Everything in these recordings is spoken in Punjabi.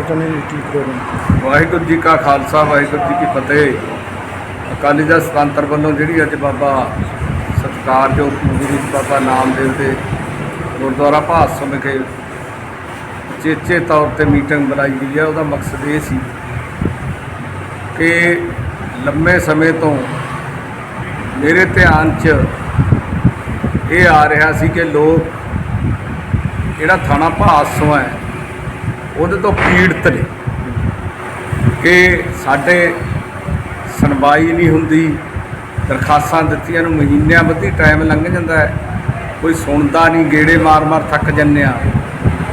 ਚਾਹੁੰਦੇ ਕੀ ਪ੍ਰੋਗਰਾਮ ਵਾਹਿਗੁਰੂ ਜੀ ਕਾ ਖਾਲਸਾ, ਵਾਹਿਗੁਰੂ ਜੀ ਕੀ ਫਤਿਹ। ਅਕਾਲੀ ਦਲ ਸੁਤੰਤਰ ਵੱਲੋਂ ਜਿਹੜੀ ਅੱਜ ਬਾਬਾ ਸਤਿਕਾਰਯੋਗ ਗੁਰੂ ਬਾਬਾ ਨਾਮਦੇਵ ਦੇ ਗੁਰਦੁਆਰਾ ਭਾਸਮ ਵਿਖੇ ਚੇਚੇ ਤੌਰ ਤੇ ਮੀਟਿੰਗ ਬੁਲਾਈ ਗਈ ਹੈ। ਉਹਦਾ ਮਕਸਦ ਇਹ ਸੀ ਕਿ ਲੰਮੇ ਸਮੇਂ ਤੋਂ ਮੇਰੇ ਧਿਆਨ 'ਚ ਇਹ ਆ ਰਿਹਾ ਸੀ ਕਿ ਲੋਕ ਜਿਹੜਾ ਥਾਣਾ ਭਾਸੋਂ ਹੈ ਉਹਦੇ ਤੋਂ ਪੀੜਤ ਨੇ। ਕਿ ਸਾਡੇ ਸੁਣਵਾਈ ਨਹੀਂ ਹੁੰਦੀ, ਦਰਖਾਸਤਾਂ ਦਿੱਤੀਆਂ ਨੂੰ ਮਹੀਨਿਆਂ ਬੱਧੀ ਟਾਈਮ ਲੰਘ ਜਾਂਦਾ ਹੈ। ਕੋਈ ਸੁਣਦਾ ਨਹੀਂ, ਗੇੜੇ ਮਾਰ-ਮਾਰ ਥੱਕ ਜੰਨੇ ਆ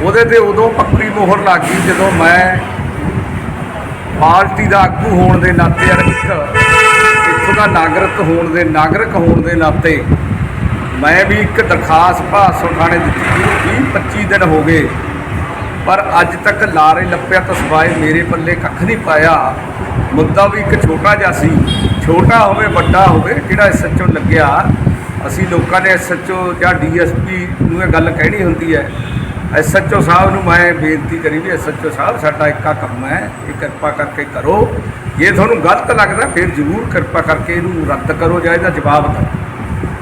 ਉਹਦੇ ਤੇ ਉਦੋਂ ਪੱਕੀ ਮੋਹਰ ਲੱਗ ਗਈ ਜਦੋਂ ਮੈਂ ਪਾਰਟੀ ਦਾ ਆਗੂ ਹੋਣ ਦੇ ਨਾਤੇ ਯਾਰ ਇੱਥੋਂ ਦਾ ਨਾਗਰਿਕ ਹੋਣ ਦੇ, ਨਾਗਰਿਕ ਹੋਣ ਦੇ ਨਾਤੇ ਮੈਂ ਵੀ ਇੱਕ ਦਰਖਾਸਤ ਭਾਸੋ ਥਾਣੇ ਦਿੱਤੀ। ਸੀ 20 25 ਦਿਨ ਹੋ ਗਏ। ਪਰ ਅੱਜ ਤੱਕ ਲਾਰੇ ਲੱਪਿਆ ਤਾਂ ਸਵਾਏ ਮੇਰੇ ਪੱਲੇ ਕੱਖ ਨਹੀਂ ਪਾਇਆ। ਮੁੱਦਾ ਵੀ ਇੱਕ ਛੋਟਾ ਜਿਹਾ ਸੀ। ਛੋਟਾ ਹੋਵੇ, ਵੱਡਾ ਹੋਵੇ, ਜਿਹੜਾ ਐਸਐਚਓ ਲੱਗਿਆ। ਅਸੀਂ ਲੋਕਾਂ ਨੇ ਐਸਐਚਓ ਜਾਂ ਡੀਐਸਪੀ ਨੂੰ ਇਹ ਗੱਲ ਕਹਿਣੀ ਹੁੰਦੀ ਹੈ। ਐਸਐਚਓ ਸਾਹਿਬ ਨੂੰ ਮੈਂ ਬੇਨਤੀ ਕਰੀ ਵੀ ਐਸਐਚਓ ਸਾਹਿਬ, ਸਾਡਾ ਇੱਕਾ ਕੰਮ ਹੈ। ਇਹ ਕਿਰਪਾ ਕਰਕੇ ਕਰੋ। ਜੇ ਤੁਹਾਨੂੰ ਗਲਤ ਲੱਗਦਾ, ਫਿਰ ਜ਼ਰੂਰ ਕਿਰਪਾ ਕਰਕੇ ਇਹਨੂੰ ਰੱਦ ਕਰੋ ਜਾਂ ਇਹਦਾ ਜਵਾਬ ਦਿਓ।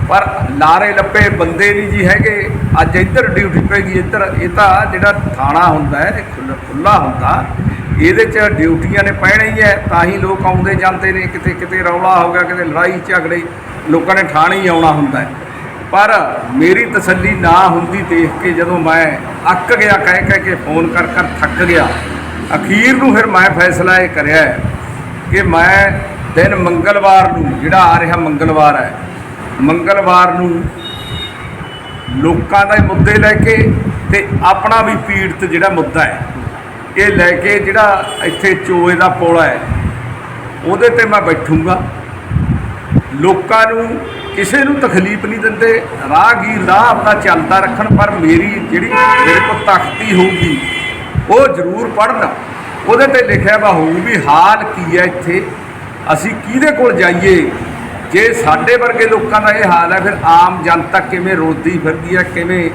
ਪਰ ਲਾਰੇ ਲੱਪੇ ਬੰਦੇ ਨਹੀਂ ਜੀ ਹੈਗੇ। ਅੱਜ ਇੱਧਰ ਡਿਊਟੀ ਪੈਗੀ ਇੱਧਰ ਇਹ ਤਾਂ ਜਿਹੜਾ ਥਾਣਾ ਹੁੰਦਾ ਹੈ ਇਹ ਖੁੱਲ੍ਹਾ ਖੁੱਲਾ ਹੁੰਦਾ, ਇਹਦੇ 'ਚ ਡਿਊਟੀਆਂ ਨੇ ਪੈਣੇ ਹੀ ਹੈ, ਤਾਂ ਹੀ ਲੋਕ ਆਉਂਦੇ ਜਾਂਦੇ ਨੇ, ਕਿਤੇ ਕਿਤੇ ਰੌਲਾ ਹੋ ਗਿਆ, ਕਿਤੇ ਲੜਾਈ ਝਗੜੇ, ਲੋਕਾਂ ਨੇ ਥਾਣੇ ਹੀ ਆਉਣਾ ਹੁੰਦਾ ਹੈ। ਪਰ ਮੇਰੀ ਤਸੱਲੀ ਨਾ ਹੁੰਦੀ ਦੇਖ ਕੇ ਜਦੋਂ ਮੈਂ ਅੱਕ ਗਿਆ, ਕਹਿ ਕਹਿ ਕੇ ਫੋਨ ਕਰ ਕਰ ਥੱਕ ਗਿਆ, ਅਖੀਰ ਨੂੰ ਫਿਰ ਮੈਂ ਫੈਸਲਾ ਇਹ ਕਰਿਆ ਕਿ ਮੈਂ ਦਿਨ ਮੰਗਲਵਾਰ ਨੂੰ, ਜਿਹੜਾ ਆ ਰਿਹਾ ਮੰਗਲਵਾਰ ਹੈ ਮੰਗਲਵਾਰ ਨੂੰ ਲੋਕਾਂ ਦੇ ਮੁੱਦੇ ਲੈ ਕੇ ਤੇ ਆਪਣਾ ਵੀ ਪੀੜਤ ਜਿਹੜਾ ਮੁੱਦਾ ਹੈ, ਇਹ ਲੈ ਕੇ ਜਿਹੜਾ ਇੱਥੇ ਚੋਏ ਦਾ ਪੁਲ ਹੈ, ਉਹਦੇ ਤੇ ਮੈਂ ਬੈਠੂੰਗਾ। ਲੋਕਾਂ ਨੂੰ ਕਿਸੇ ਨੂੰ ਤਕਲੀਫ ਨਹੀਂ ਦਿੰਦੇ, ਰਾਹਗੀਰ ਰਾਹ ਆਪਣਾ ਚੱਲਦਾ ਰੱਖਣ, ਪਰ ਮੇਰੀ ਜਿਹੜੀ ਮੇਰੇ ਕੋਲ ਤਖਤੀ ਹੋਊਗੀ, ਉਹ ਜ਼ਰੂਰ ਪੜ੍ਹਨ। ਉਹਦੇ ਤੇ ਲਿਖਿਆ ਵਾ ਹੋਊ ਵੀ ਹਾਲ ਕੀ ਹੈ ਇੱਥੇ, ਅਸੀਂ ਕਿਹਦੇ ਕੋਲ ਜਾਈਏ? ਜੇ ਸਾਡੇ ਵਰਗੇ ਲੋਕਾਂ ਦਾ ਇਹ ਹਾਲ ਹੈ, ਫਿਰ ਆਮ ਜਨਤਾ ਕਿਵੇਂ ਰੋਦੀ ਫਿਰਦੀ ਹੈ, ਕਿਵੇਂ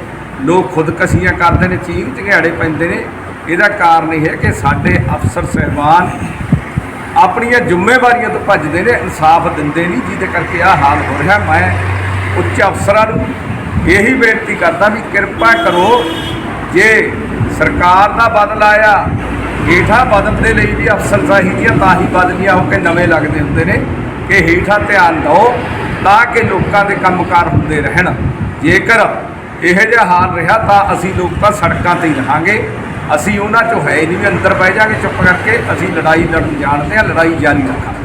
ਲੋਕ ਖੁਦਕਸ਼ੀਆਂ ਕਰਦੇ ਨੇ, ਚੀਕ ਝਗੜੇ ਪੈਂਦੇ ਨੇ, ਇਹਦਾ ਕਾਰਨ ਇਹ ਹੈ ਕਿ ਸਾਡੇ ਅਫਸਰ ਸਹਿਬਾਨ ਆਪਣੀਆਂ ਜ਼ਿੰਮੇਵਾਰੀਆਂ ਤੋਂ ਭੱਜਦੇ ਨੇ, ਇਨਸਾਫ ਦਿੰਦੇ ਨਹੀਂ, ਜਿਹਦੇ ਕਰਕੇ ਆਹ ਹਾਲ ਹੋ ਰਿਹਾ। ਮੈਂ ਉੱਚ ਅਫਸਰਾਂ ਨੂੰ ਇਹੀ ਬੇਨਤੀ ਕਰਦਾ ਵੀ ਕਿਰਪਾ ਕਰੋ, ਜੇ ਸਰਕਾਰ ਦਾ ਬਦਲ ਆਇਆ, ਹੇਠਾਂ ਬਦਲ ਦੇ ਲਈ ਵੀ ਅਫਸਰ ਚਾਹੀਦੀਆਂ ਤਾਂ ਹੀ ਬਦਲੀਆਂ ਹੋ ਕੇ ਨਵੇਂ ਲੱਗਦੇ ਹੁੰਦੇ ਨੇ। ਕਿ ਹੇਠਾਂ ਧਿਆਨ ਦਿਓ ਤਾਂ ਕਿ ਲੋਕਾਂ ਦੇ ਕੰਮਕਾਰ ਹੁੰਦੇ ਰਹਿਣ। ਜੇਕਰ ਇਹੋ ਜਿਹਾ ਹਾਲ ਰਿਹਾ ਤਾਂ ਅਸੀਂ ਲੋਕ ਤਾਂ ਸੜਕਾਂ ਤੇ ਹੀ ਰਹਾਂਗੇ। ਅਸੀਂ ਉਹਨਾਂ ਚੋਂ ਹੈ ਨਹੀਂ ਵੀ ਅੰਦਰ ਬਹਿ ਜਾਗੇ ਚੁੱਪ ਕਰਕੇ। ਅਸੀਂ ਲੜਾਈ ਲੜਨ ਜਾਣਦੇ ਹਾਂ, ਲੜਾਈ ਜਾਰੀ ਰੱਖਾਂਗੇ।